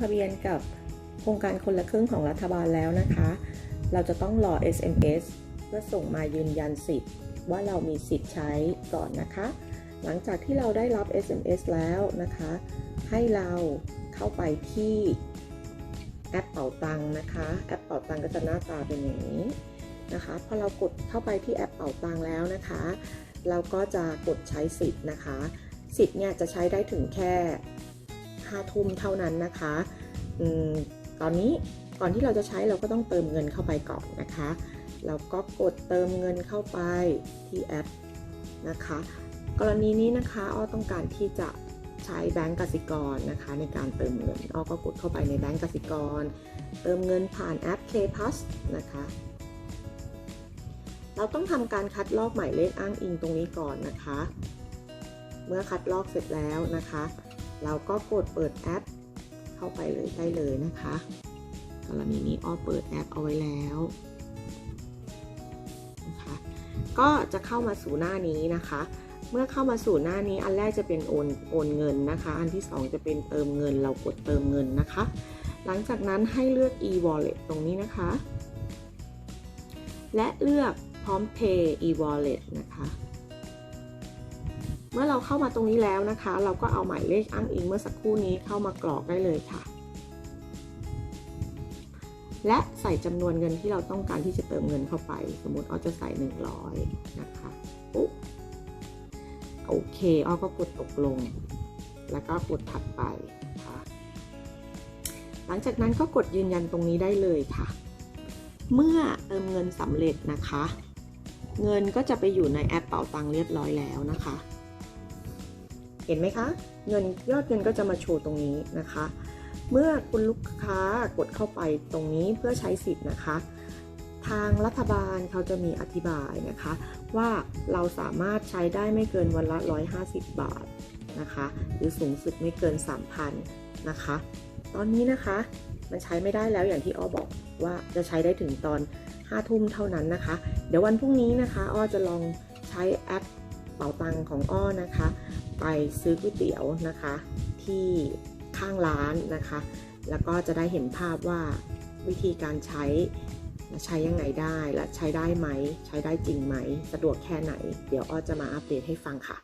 ทะเบียนกับโครงการคนละครึ่งของรัฐบาลแล้วนะคะ เราจะต้องรอ SMS เพื่อส่งมายืนยันสิทธิ์ว่าเรามีสิทธิ์ใช้ก่อนนะคะ หลังจากที่เราได้รับ SMS แล้วนะคะ ให้เราเข้าไปที่แอปเป๋าตังค์นะคะ แอปเป๋าตังค์ก็จะหน้าตาเป็นอย่างนี้นะคะพอเรากดเข้าไปที่แอปเป๋าตังค์แล้วนะคะ เราก็จะกดใช้สิทธิ์นะคะ สิทธิ์เนี่ยจะใช้ได้ถึงแค่ 5ทุ่มเท่านั้นนะคะอตอนนี้ก่อนที่เราจะใช้เราก็ต้องเติมเงินเข้าไปก่อนนะคะ เราก็กดเติมเงินเข้าไปที่แอปนะคะ กรณีนี้นะคะอ้อต้องการที่จะใช้แบงก์กสิกรนะคะในการเติมเงินอ้อก็กดเข้าไปในแบงก์กสิกร เติมเงินผ่านแอป K Plus นะคะเราต้องทำการคัดลอกหมายเลขอ้างอิงตรงนี้ก่อนนะคะ เมื่อคัดลอกเสร็จแล้วนะคะ เราก็กดเปิดแอป เข้าไปเลยได้เลยนะคะกรณีนี้อ้อเปิดแอปเอาไว้แล้วนะคะก็จะเข้ามาสู่หน้านี้นะคะ เมื่อเข้ามาสู่หน้านี้อันแรกจะเป็นโอนโอนเงินนะคะ อันที่ 2 จะเป็นเติมเงิน เรากดเติมเงินนะคะ หลังจากนั้นให้เลือก e-wallet ตรงนี้นะคะ และเลือกพร้อม pay e-wallet นะคะ เมื่อเราเข้ามาตรงนี้แล้วนะคะ เราก็เอาหมายเลขอ้างอิงเมื่อสักครู่นี้เข้ามากรอกได้เลยค่ะ และใส่จำนวนเงินที่เราต้องการที่จะเติมเงินเข้าไป สมมติอ้อจะใส่ 100 นะคะปุ๊บโอเคอ้อก็กดตกลง แล้วก็กดถัดไปนะคะหลังจากนั้นก็กดยืนยันตรงนี้ได้เลยค่ะ เมื่อเติมเงินสำเร็จนะคะ เงินก็จะไปอยู่ในแอปเป๋าตังค์เรียบร้อยแล้วนะคะ เห็นไหมคะ เงินยอดเงินก็จะมาโชว์ตรงนี้นะคะ เมื่อคุณลูกค้ากดเข้าไปตรงนี้เพื่อใช้สิทธิ์นะคะ ทางรัฐบาลเขาจะมีอธิบายนะคะ ว่าเราสามารถใช้ได้ไม่เกินวันละ 150 บาทนะคะ หรือสูงสุดไม่เกิน 3,000นะคะ ตอนนี้นะคะมันใช้ไม่ได้แล้วอย่างที่อ้อบอกว่าจะใช้ได้ถึงตอน5ทุ่มเท่านั้นนะคะ เดี๋ยววันพรุ่งนี้นะคะอ้อจะลองใช้แอป เป๋าตังของอ้อนะคะ ไปซื้อก๋วยเตี๋ยวนะคะ ที่ข้างร้านนะคะ แล้วก็จะได้เห็นภาพว่าวิธีการใช้และใช้ยังไงได้และใช้ได้ไหม ใช้ได้จริงไหม สะดวกแค่ไหน เดี๋ยวอ้อจะมาอัปเดตให้ฟังค่ะ